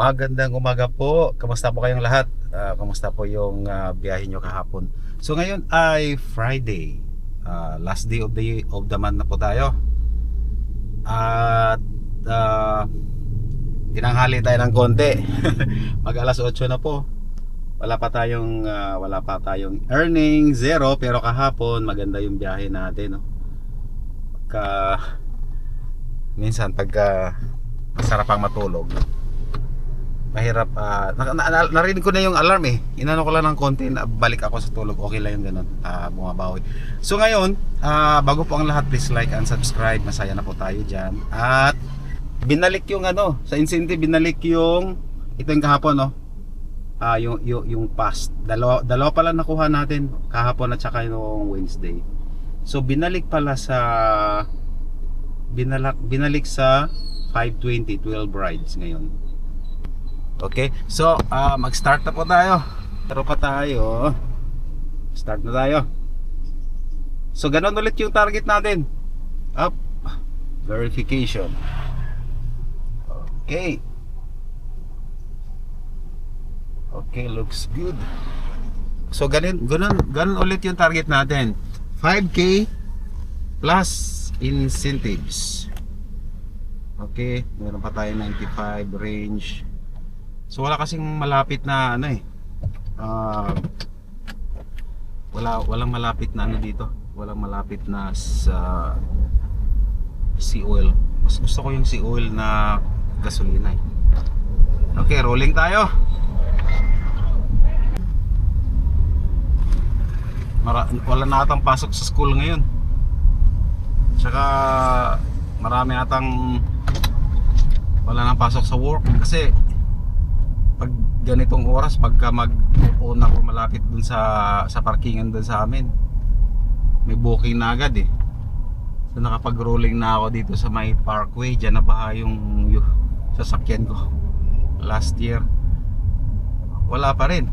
Magandang umaga po. Kamusta po kayong lahat? Ah, kamusta po yung ah, biyahe nyo kahapon? So ngayon ay Friday. Ah, last day of the of the month na po tayo. At ah, tinanghali tayo ng konti. Mag alas 8 na po. Wala pa tayong ah, wala pa tayong earning zero pero kahapon maganda yung biyahe natin, no. Pagka minsan pagka masarap ang matulog mahirap ah, na, na- na- narinig ko na yung alarm eh. Inano ko lang ng konti na balik ako sa tulog okay lang yung ganun ah, bumabawi. So ngayon ah, bago po ang lahat please like and subscribe masaya na po tayo dyan. At binalik yung ano sa incentive binalik yung ito yung kahapon no? Ah yung, yung, yung past. Dalawa, dalawa pala nakuha natin kahapon at saka yung Wednesday. So binalik pala sa binalak, binalik sa 520 12 rides ngayon Okay, so ah, mag-start na po tayo. Pero pa tayo. Start na tayo. So ganun ulit yung target natin. Up. Verification. Okay. Okay, looks good. So ganun, ganun, ganun ulit yung target natin. 5K plus incentives. Okay, meron pa tayo 95 range. So wala kasing malapit na ano eh. Ah, wala walang malapit na ano dito. Walang malapit na sa sea oil. Mas gusto ko yung sea oil na gasolina eh. Okay, rolling tayo. Mara wala na atang pasok sa school ngayon. Tsaka marami atang wala nang pasok sa work kasi ganitong oras pagka mag una ko malapit dun sa sa parkingan dun sa amin. May booking na agad eh. So nakapag rolling na ako dito sa may parkway dyan na baha yung, yung sasakyan ko. Last year. Wala pa rin.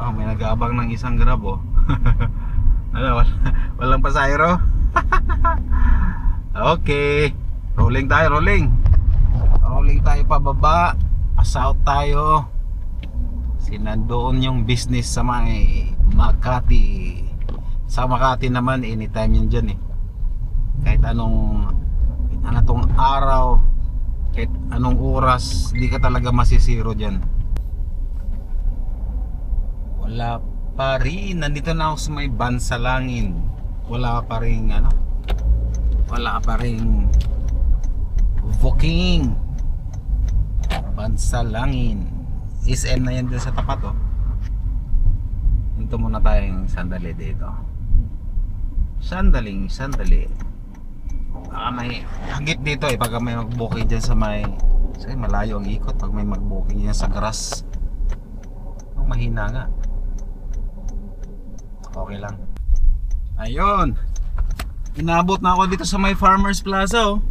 Oh, may nag-aabang ng isang grab oh. Ano wala, walang pasayro okay. Rolling tayo rolling. Rolling tayo pababa. South tayo sinandoon yung business sa may Makati. Sa Makati naman anytime yun dyan eh. Kahit anong ano araw kahit anong oras di ka talaga masisiro dyan. Wala pa rin. Nandito na ako sa may Bansalangin. Wala pa rin ano wala pa rin booking Bansalangin SM na yan din sa tapat oh. Hinto muna tayong sandali dito. Sandaling sandali. Baka may hagit dito eh. Pag may mag-booking dyan sa may Kasi malayo ang ikot pag may mag-booking dyan sa grass. Oh, Mahina nga. Okay lang. Ayun. Inabot na ako dito sa may Farmers Plaza oh.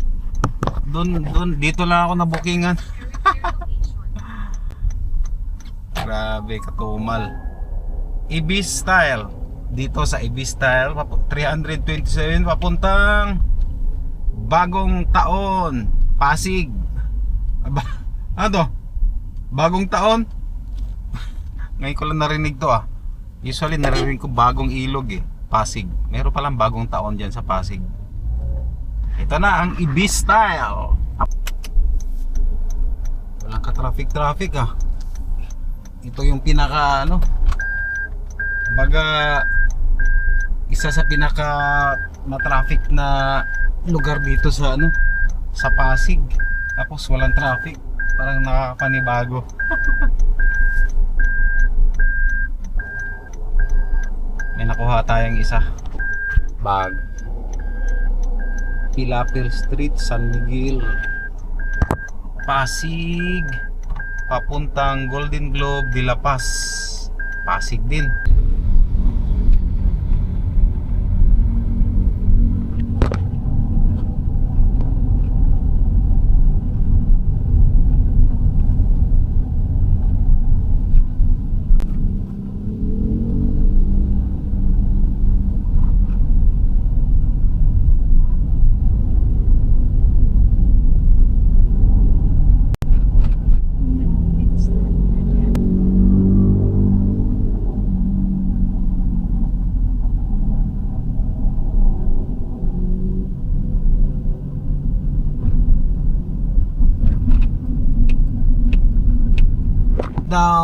Doon doon dito lang ako na bookingan Grabe, katumal. Ibis style. Dito sa Ibis style, papu- 327 papuntang bagong taon, Pasig. Aba, ano? Bagong taon? Ngayon ko lang narinig to ah. Usually narinig ko bagong ilog eh, Pasig. Meron palang bagong taon diyan sa Pasig. Ito na ang Ibis style. Walang ka-traffic-traffic ah ito yung pinaka ano? Baga isa sa pinaka na-traffic na lugar dito sa ano sa Pasig. Tapos walang traffic. Parang nakakapanibago. May nakuha tayong isa. Bag. Pilapil Street San Miguel Pasig papuntang Golden Globe de La Paz Pasig din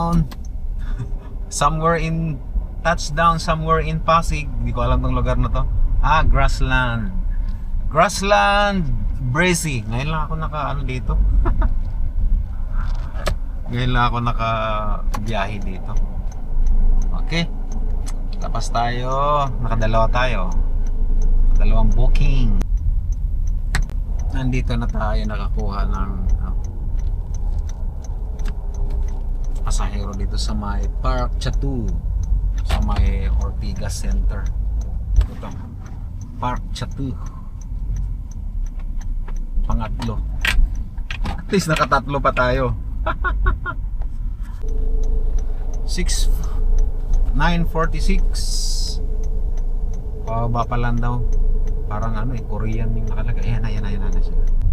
Touchdown somewhere in touchdown somewhere in Pasig. Hindi ko alam tong lugar na to. Ah, Grassland. Grassland Brazy. Ngayon lang ako naka ano dito. Ngayon lang ako naka biyahe dito. Okay. Tapos tayo. Nakadalawa tayo. Dalawang booking. Nandito na tayo nakakuha ng uh, pasahero dito sa may Park Chatu sa may Ortigas Center. Ito. Park Chatu. Pangatlo. At least nakatatlo pa tayo. 6 946 Pababa pa lang daw. Parang ano eh, Korean yung nakalagay. Ayan, ayan, ayan, ayan. Yun.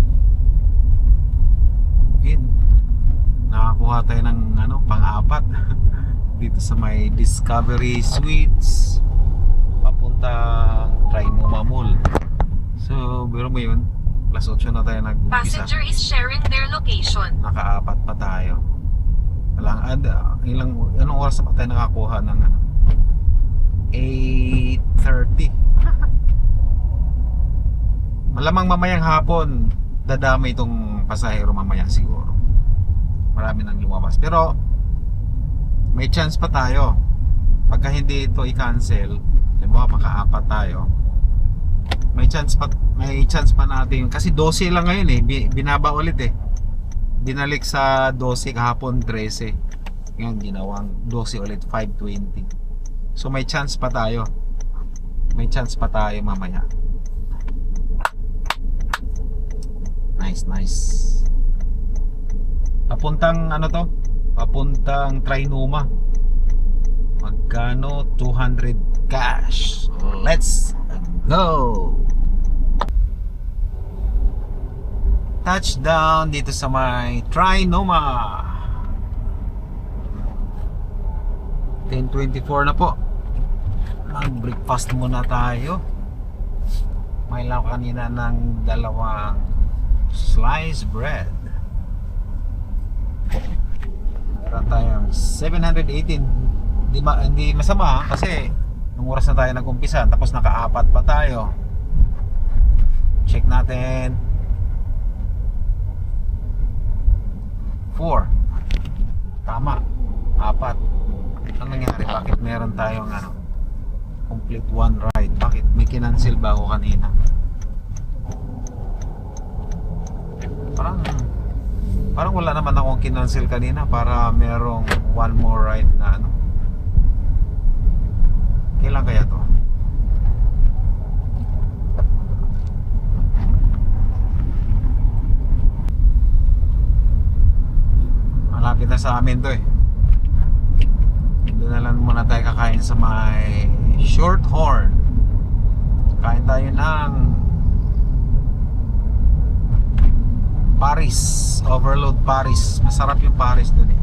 Nakakuha tayo ng ano, pang-apat. Dito sa may Discovery Suites. Papuntang Trinoma Mall. So, biro mo yun. Plus 8 na tayo nag-umpisa. Passenger is sharing their location. Nakaapat pa tayo. Walang ad, ilang, anong oras pa tayo nakakuha ng ano? 8.30 Malamang mamayang hapon dadami itong pasahero mamaya siguro. Marami nang lumabas. Pero may chance pa tayo. Pagka hindi ito i-cancel, diba, makaapat tayo. May chance pa may chance pa natin kasi 12 lang ngayon eh. Bi- Binaba ulit eh binalik sa 12 kahapon 13 ngayon ginawang 12 ulit 520 so may chance pa tayo may chance pa tayo mamaya nice nice papuntang ano to? Papuntang Trinoma. Magkano? 200 cash. Let's go! Touchdown dito sa may Trinoma. 10.24 na po. Mag breakfast muna tayo. May lang kanina ng dalawang sliced bread meron tayong 718 hindi, ma, hindi masama ha, kasi nung oras na tayo nag-umpisa tapos nakaapat pa tayo. Check natin. 4 tama. Apat. Ano nangyari? Bakit meron tayong ano complete one ride? Bakit may kinancel ba ako kanina? Parang parang wala naman akong kinancel kanina para merong one more ride na ano. Kailan kaya to? Malapit na sa amin to eh. Doon na lang muna tayo kakain sa may short horn kain tayo ng Paris overload Paris masarap yung Paris doon eh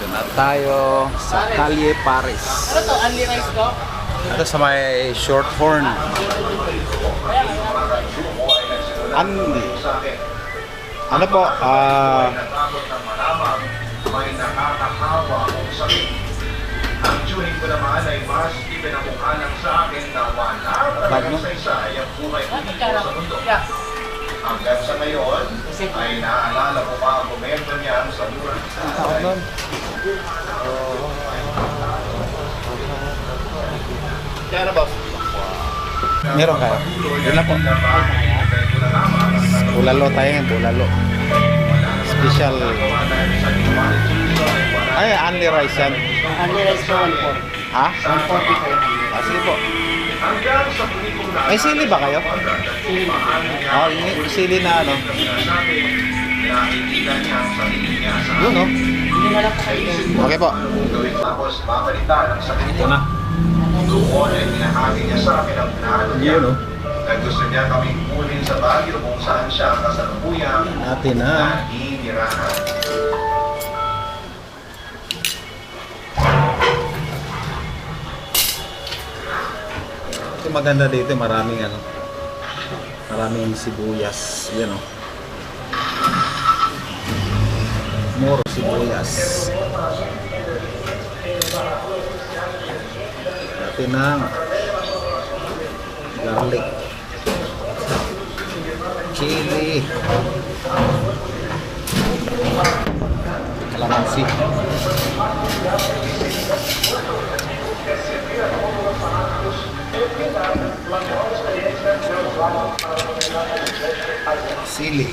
doon na tayo sa Calle Paris Ano to? Only rice ko? ito sa may short horn An ano po ah. Ang tuning ko naman ay mas ipinamukhalang sa akin na wala talagang saysay ang buhay ko dito sa mundo. Hanggang sa ngayon, ay naaalala ko pa ang komento niya sa mura. Kaya na boss? meron kayo yun lang po bulalo tayo ngayon bulalo special ay only rice yan Only rice ko 140. ha? 140 kayo. Ah, sige po Hanggang sa muli kong may sili ba kayo? Ah, yung sili na ano nakikita niya ang sarili niya sa yun oh kayo. okay po tapos mabalita ng sakit ito na Doon ay pinahagi niya sa akin ang plano niya. Yun, oh. Na gusto niya kaming kunin sa Baguio kung saan siya kasalukuyang natin na naninirahan. Ito maganda dito maraming ano maraming sibuyas yan oh More sibuyas. Natin ng garlic. Chili. Kalamansi. Sili.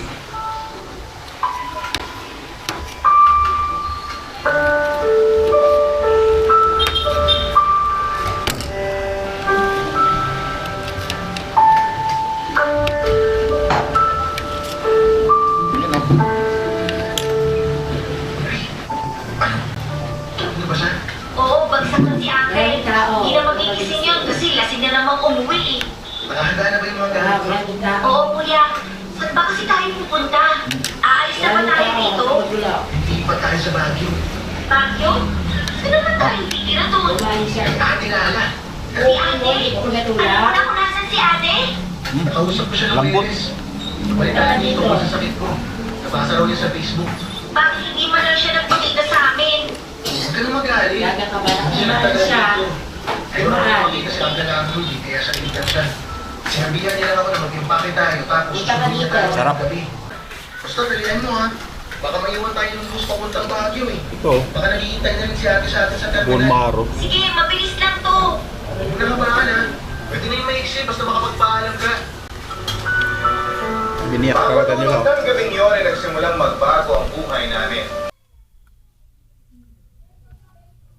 Oo, kuya. Saan ba kasi tayo pupunta? Aalis na ba tayo dito? Hindi pa tayo sa Baguio. Bagyo? Saan naman tayo titira doon? Kumain siya. Ay, ate na ala. Si ate? Alam mo na kung nasan si ate? Nakausap ko siya ng Lambot. Balik na dito ko sa sakit ko. Nabasa raw niya sa Facebook. Bakit hindi man lang siya nagpakita sa amin? Huwag ka na magalit. Gaga ka ba na Siya nagtagal siya? dito. Ayaw na makakita si Abda na ang hindi, kaya sa ligat siya. Sinabihan niya lang ako na mag-impake tayo, tapos dito. tayo Sarap. gabi. Basta dalihan mo ha. Baka maiwan tayo ng bus papuntang Baguio eh. Ito. Baka naghihintay na rin si ate sa atin sa terminal. Bone marrow. Sige, mabilis lang to. Huwag na bahala. Pwede na yung maiksi, basta makapagpaalam ka. Biniyak talaga nila. oh. Hanggang gabing yun ay nagsimulang magbago ang buhay namin.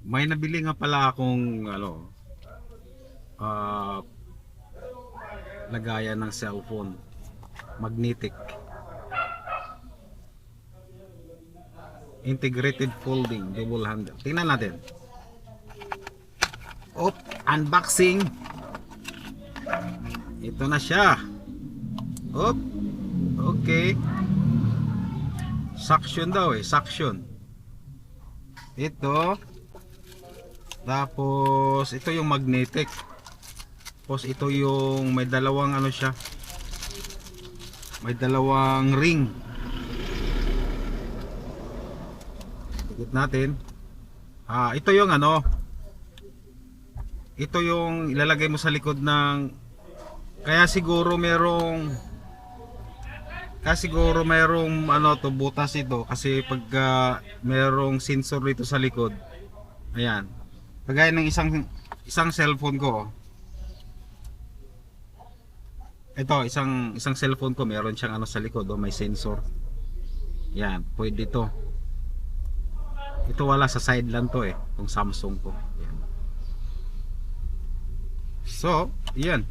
May nabili nga pala akong ano ah lagayan ng cellphone. Magnetic. Integrated folding double handle. Tingnan natin. Op unboxing. Ito na siya. Op okay. Suction daw eh suction. Ito. Tapos ito yung magnetic. Tapos ito yung may dalawang ano siya. May dalawang ring. Tikit natin. Ah, ito yung ano. Ito yung ilalagay mo sa likod ng kaya siguro merong kaya siguro merong ano to butas ito kasi pag ah, merong sensor dito sa likod. Ayan. Kagaya ng isang isang cellphone ko. oh. Ito, isang isang cellphone ko, meron siyang ano sa likod, oh, may sensor. Yan, pwede ito. Ito wala sa side lang to eh, tong Samsung ko. Yan. So, yan.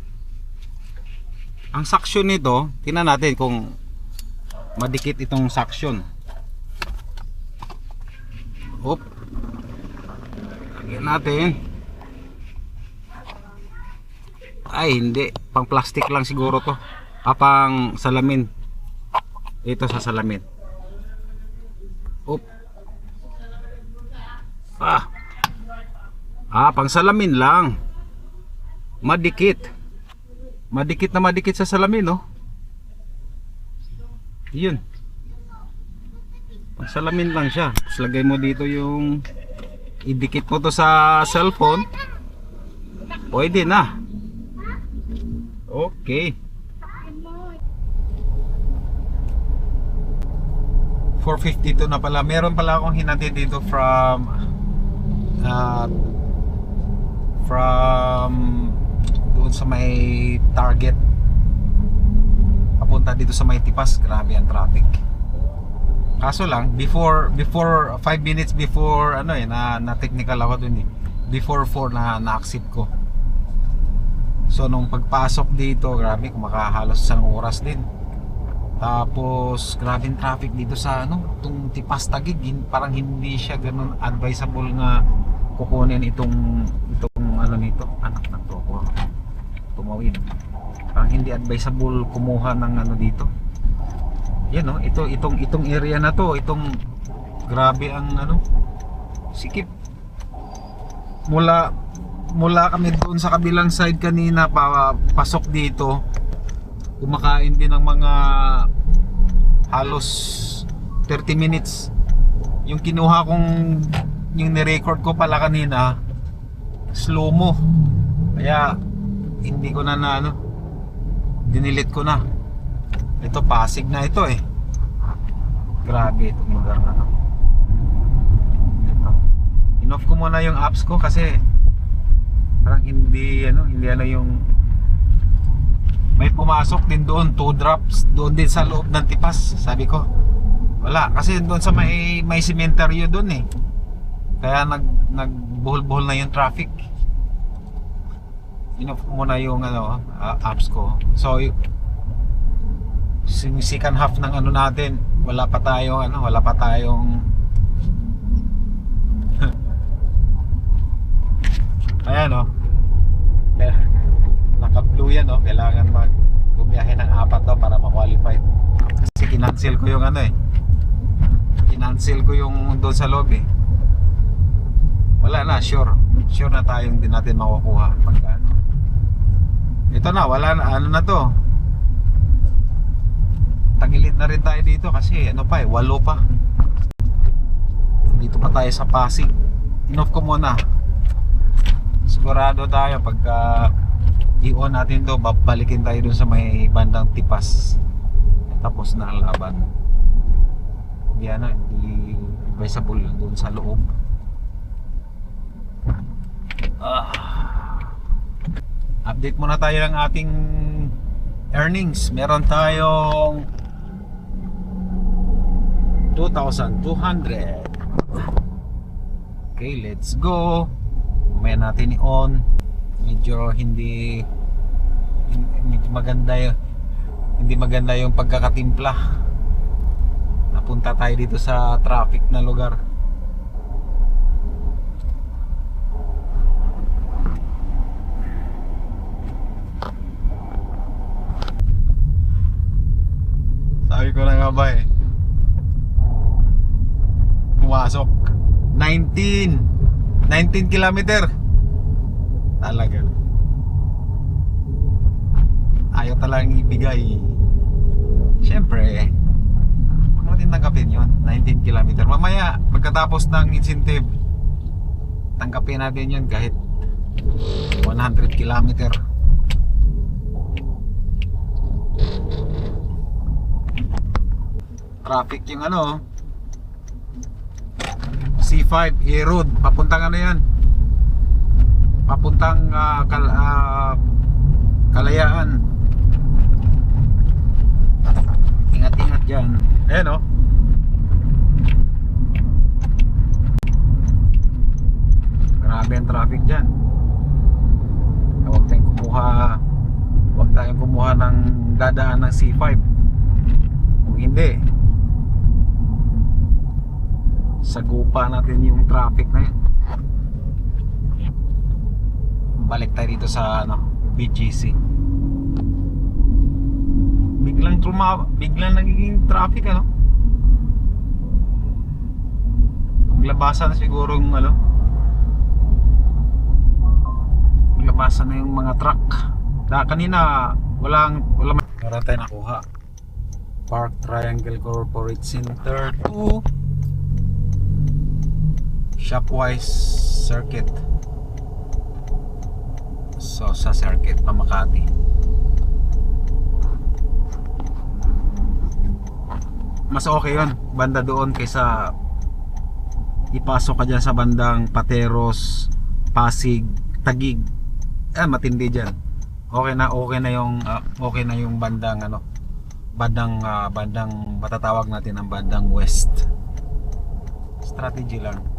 Ang suction nito, tingnan natin kung madikit itong suction. Oop. Lagyan natin. Ay, hindi. Pang plastic lang siguro to. Ah, salamin. Ito sa salamin. Oop. Ah. Ah, pang salamin lang. Madikit. Madikit na madikit sa salamin, no? Yun. Pang salamin lang siya. Tapos lagay mo dito yung idikit mo to sa cellphone pwede na okay. 452 na pala. Meron pala akong hinati dito from uh, from doon sa may target. Papunta dito sa may tipas. Grabe ang traffic. Kaso lang before before 5 minutes before ano eh na, na technical ako dun eh. Before 4 na na-accept ko. So nung pagpasok dito, grabe kumakahalos isang oras din. Tapos grabe yung traffic dito sa ano, itong Tipas Tagig, parang hindi siya ganun advisable nga kukunin itong itong ano nito, anak ng toko. Tumawid. Parang hindi advisable kumuha ng ano dito yan no ito itong itong area na to itong grabe ang ano sikip mula mula kami doon sa kabilang side kanina pa pasok dito kumakain din ng mga halos 30 minutes. Yung kinuha kong yung ni-record ko pala kanina slow mo kaya hindi ko na na ano dinilit ko na. Ito Pasig na ito eh. Grabe itong lugar na to. Ito. Inoff ko muna yung apps ko kasi parang hindi ano hindi ano yung may pumasok din doon two drops doon din sa loob ng tipas sabi ko. Wala kasi doon sa may may cemetery doon eh. Kaya nag nagbuhol-buhol na yung traffic. Inoff muna yung ano ah, apps ko. So y- sin- second half ng ano natin wala pa tayong ano wala pa tayong ayan oh Kaya, naka-blue yan oh kailangan mag bumiyahe ng apat daw para ma-qualify kasi kinancel ko yung ano eh kinancel ko yung doon sa loob eh wala na sure. Sure na tayong din natin makukuha pagka ano. Ito na wala na ano na to? Tagilid na rin tayo dito kasi ano pa eh walo pa. Dito pa tayo sa Pasig. Inoff ko muna. Sigurado tayo pagka i-on natin to babalikin tayo dun sa may bandang tipas. Tapos na ang laban. Hindi ano hindi advisable dun sa loob. Ah. update muna tayo ng ating earnings. Meron tayong 2,200 okay let's go. Mamaya natin i-on. Medyo hindi hin- medyo maganda yung hindi maganda yung pagkakatimpla napunta tayo dito sa traffic na lugar. Sabi ko na nga ba eh. Pumasok. 19 19 kilometer. Talaga. Ayaw talagang ibigay. Syempre huwag natin tanggapin yun. 19 kilometer. Mamaya pagkatapos ng incentive tanggapin natin yun kahit 100 kilometer. Traffic yung ano C5 A Road papuntang ano yan? Papuntang ah, kal, ah, Kalayaan. Ingat-ingat dyan ayan o grabe ang traffic dyan. Huwag tayong kumuha huwag tayong kumuha ng dadaan ng C5 kung hindi sagupa natin yung traffic na yun. Balik tayo dito sa ano BGC biglang truma biglang nagiging traffic ano? Paglabasan siguro yung ano paglabasan na yung mga truck. Da kanina walang walang meron tayo nakuha. Park Triangle Corporate Center to Shopwise Circuit. So sa circuit pa Makati. Mas okay yun Banda doon kaysa Ipasok ka dyan sa bandang Pateros Pasig Tagig eh, matindi dyan Okay na okay na yung ah, Okay na yung bandang ano Bandang ah, Bandang matatawag natin ang bandang west Strategy lang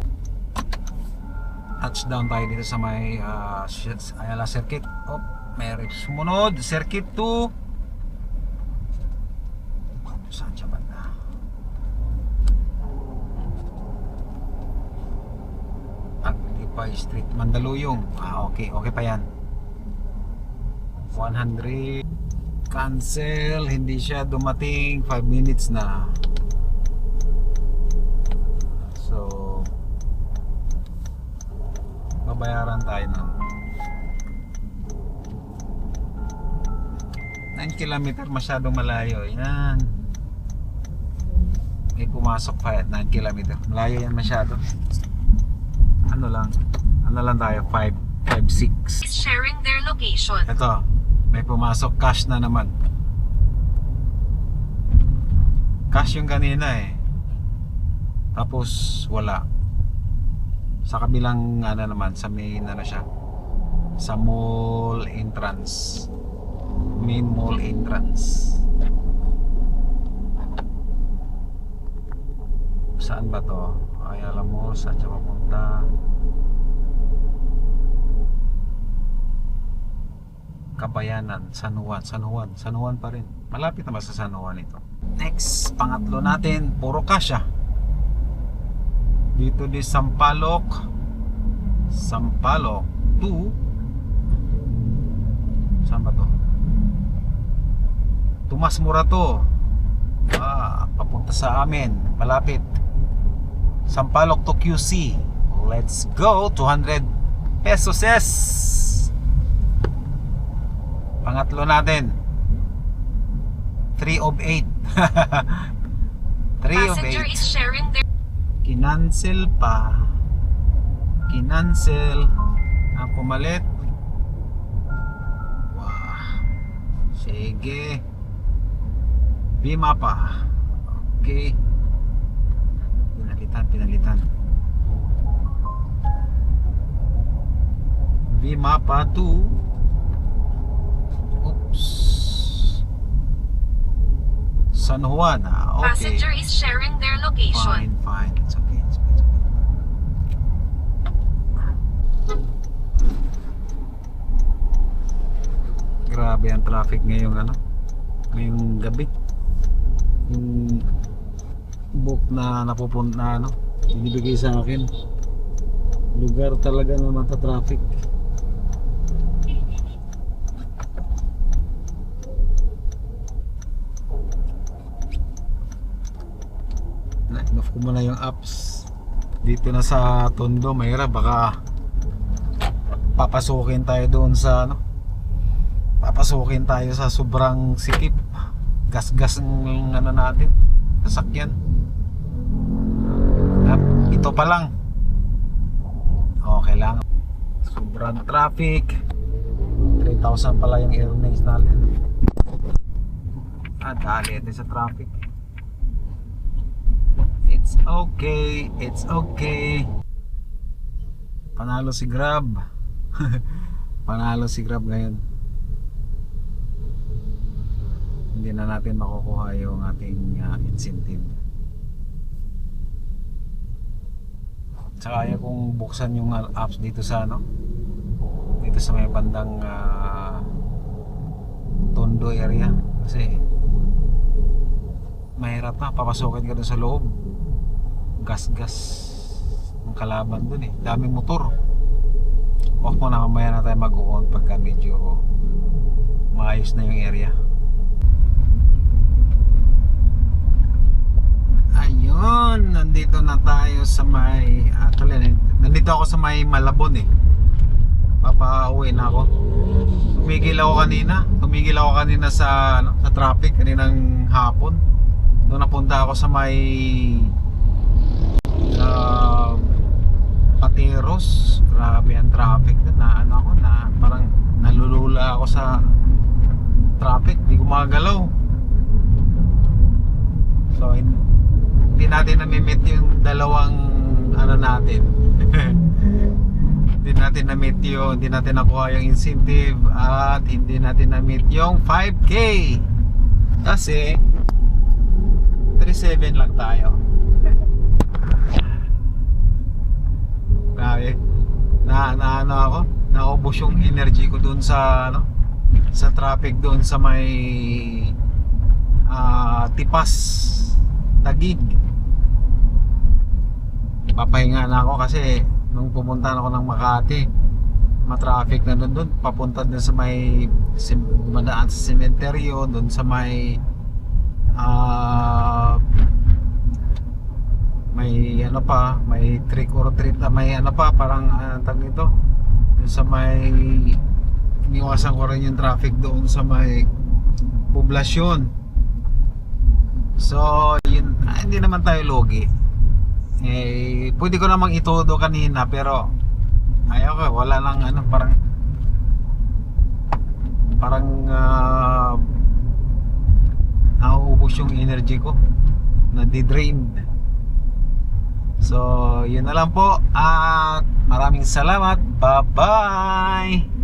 touchdown tayo dito sa may uh, Ayala Circuit. Oh, may sumunod, Circuit 2. Saan siya banda? Aglipay Street, Mandaluyong. Ah, okay, okay pa yan. 100 cancel, hindi siya dumating. 5 minutes na. So, babayaran tayo ng 9 kilometer masyadong malayo. Yan. May pumasok pa 9 kilometer. Malayo yan masyado. Ano lang ano lang tayo 5 5 6 sharing their location. ito may pumasok cash na naman. Cash yung kanina eh. Tapos wala. Sa kabilang ano naman sa main ano siya. Sa mall entrance. Main mall entrance. Saan ba to? Ay alam mo saan siya papunta Kabayanan, San Juan, San Juan, San Juan pa rin. Malapit naman sa San Juan ito. Next, pangatlo natin, puro kasya. Dito di Sampaloc. Sampaloc 2. Saan ba to? Tomas Morato. Ah, papunta sa amin. Malapit. Sampaloc to QC. Let's go. 200 pesos. Yes. Pangatlo natin. 3 of 8. 3 of Passenger 8. is sharing their Kinansel pa. Kinansel. Ang pumalit. Wow. Sige. Bima pa. Okay. Pinalitan, pinalitan. Bima pa 2. San Juan. ah, Okay. passenger is sharing their location. Fine, fine. It's okay. It's okay. It's okay. Grabe ang traffic ngayong ano, ngayong gabi. Yung book na napupunta na ano, binibigay sa akin. Lugar talaga na mata-traffic. Na-off ko muna yung apps. Dito na sa Tondo mahirap baka papasukin tayo doon sa ano? Papasukin tayo sa sobrang sikip. Gas-gas ng ano natin sasakyan. Ito pa lang. Okay lang. Sobrang traffic. 3,000 pala yung earnings natin. Ah dali din sa traffic Okay, it's okay. Panalo si Grab. Panalo si Grab ngayon. Hindi na natin makukuha yung ating uh, incentive. Tsaka ayaw kong buksan yung apps dito sa ano. Dito sa may bandang uh, Tondo area. Kasi mahirap na papasukin ka doon sa loob gas-gas ang kalaban dun eh. Daming motor. Off mo na mamaya na tayo mag-on pagka medyo maayos na yung area. Ayun nandito na tayo sa may actually nandito ako sa may Malabon eh. Papauwi na ako. Tumigil ako kanina. Tumigil ako kanina sa ano, sa traffic kaninang hapon. Doon napunta ako sa may sa Pateros. Grabe ang traffic doon. Na ano ako na parang nalulula ako sa traffic. Di ko magalaw so hin- hindi natin na-meet yung dalawang ano natin. Hindi natin na-meet yung hindi natin nakuha yung incentive. At hindi natin na-meet yung 5k kasi 37 lang tayo Grabe. Na, na ano ako, naubos yung energy ko doon sa ano, sa traffic doon sa may ah, Tipas Tagig. Papahinga na ako kasi nung pumunta ako ng Makati, matraffic na doon doon papunta doon sa may dumadaan sa sementeryo doon sa may ah may ano pa, may trick or treat na may ano pa, parang uh, tag nito. Sa may iniwasan ko rin yung traffic doon sa may poblasyon. So, yun, ah, hindi naman tayo logi. Eh, pwede ko namang itodo kanina pero ayaw ko, wala lang ano, parang parang uh, nauubos yung energy ko na drained so yun na lang po at maraming salamat. Bye bye